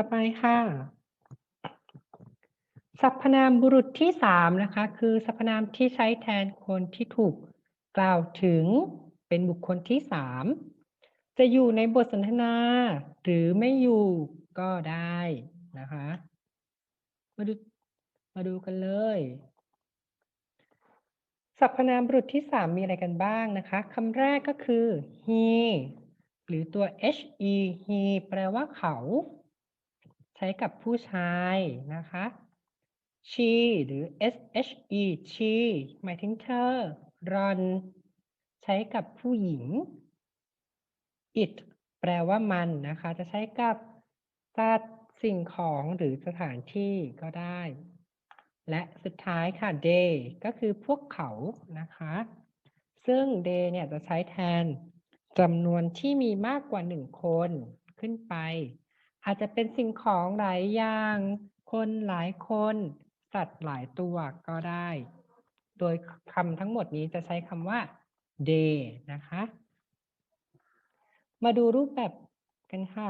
ต่อไปค่ะ สรรพนามบุรุษที่สามนะคะ คือสรรพนามที่ใช้แทนคนที่ถูกกล่าวถึงเป็นบุคคลที่สามจะอยู่ในบทสนทนา หรือไม่อยู่ก็ได้นะคะ มาดูมาดูกันเลยสรรพนามบุรุษที่สามมีอะไรกันบ้างนะคะคำแรกก็คือ he หรือตัว he he แปลว่าเขา ใช้กับผู้ชายนะคะ she หรือ she she หมายถึงเธอ run ใช้กับผู้หญิง it แปลว่ามันนะคะ จะใช้กับสัตว์สิ่งของหรือสถานที่ก็ได้ และสุดท้ายค่ะ they ก็คือพวกเขานะคะ ซึ่ง they เนี่ยจะใช้แทนจำนวนที่มีมากกว่าหนึ่งคนขึ้นไป อาจจะเป็นสิ่งของหลายอย่าง คนหลายคน สัตว์หลายตัวก็ได้ โดยคำทั้งหมดนี้จะใช้คำว่า they นะคะ มาดูรูปแบบกันค่ะ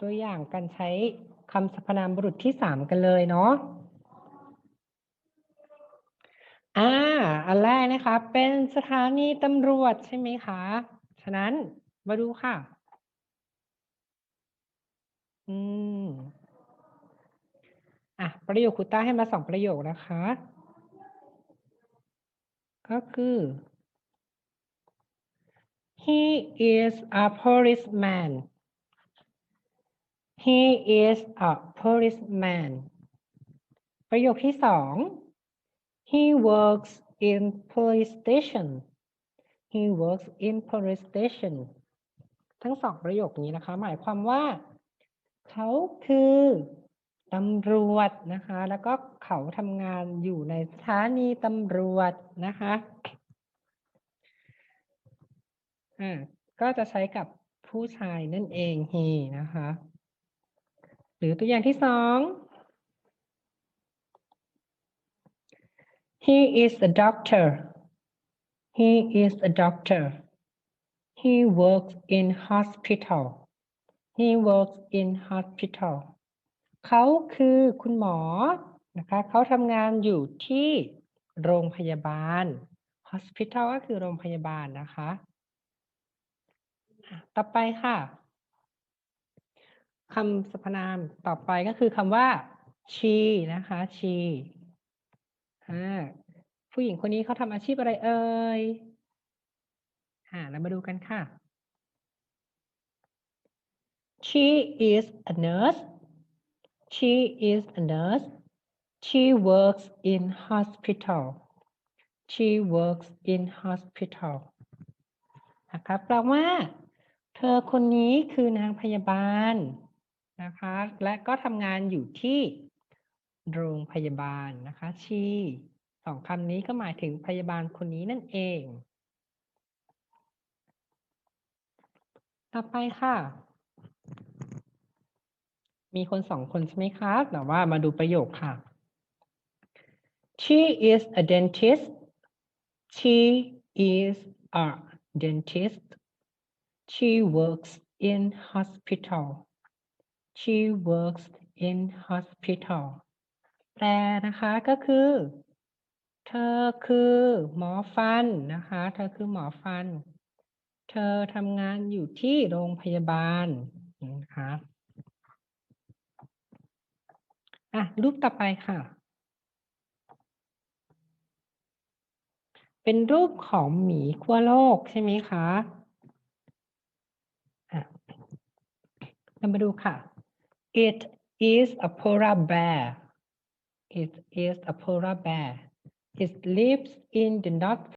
ตัวอย่างการใช้คำสรรพนามบุรุษที่สามกันเลยเนาะอ่า อันแรกนะคะ เป็นสถานีตำรวจใช่ไหมคะ ฉะนั้นมาดูค่ะ อืม อะ ประโยคคูต้าให้มาสองประโยคนะคะ ก็คือ he is a policeman he is a policeman ประโยคที่สอง he works in police station he works in police station ทั้งสองประโยคนี้นะคะ หมายความว่า เขาคือ ตำรวจนะคะ แล้วก็เขาทำงานอยู่ในสถานีตำรวจนะคะอ่าก็จะใช้กับผู้ชายนั่นเอง he นะคะ หรือตัวอย่างที่สอง he is a doctor he is a doctor he works in hospital he works in hospital เขาคือคุณหมอนะคะเขาทำงานอยู่ที่โรงพยาบาล hospital ก็คือโรงพยาบาลนะคะ ต่อไปค่ะคำสรรพนามต่อไปก็คือคำว่า she นะคะ she ผู้หญิงคนนี้เขาทำอาชีพอะไรเอ่ยอ่าเรามาดูกันค่ะ she is a nurse she is a nurse she works in hospital she works in hospital นะครับแปลว่า เธอคนนี้คือนางพยาบาลนะคะ และก็ทำงานอยู่ที่โรงพยาบาลนะคะ she สองคำนี้ก็หมายถึงพยาบาลคนนี้นั่นเอง ต่อไปค่ะ มีคนสองคนใช่ไหมคะแต่ว่ามาดูประโยคค่ะ she is a dentist she is a dentist she works in hospital she works in hospital แปลนะคะก็คือ เธอคือหมอฟันนะคะ เธอคือหมอฟัน เธอทำงานอยู่ที่โรงพยาบาลนะคะ อะรูปต่อไปค่ะ เป็นรูปของหมีขั้วโลกใช่ไหมคะอะเรามาดูค่ะ it is a polar bear it is a polar bear it lives in the north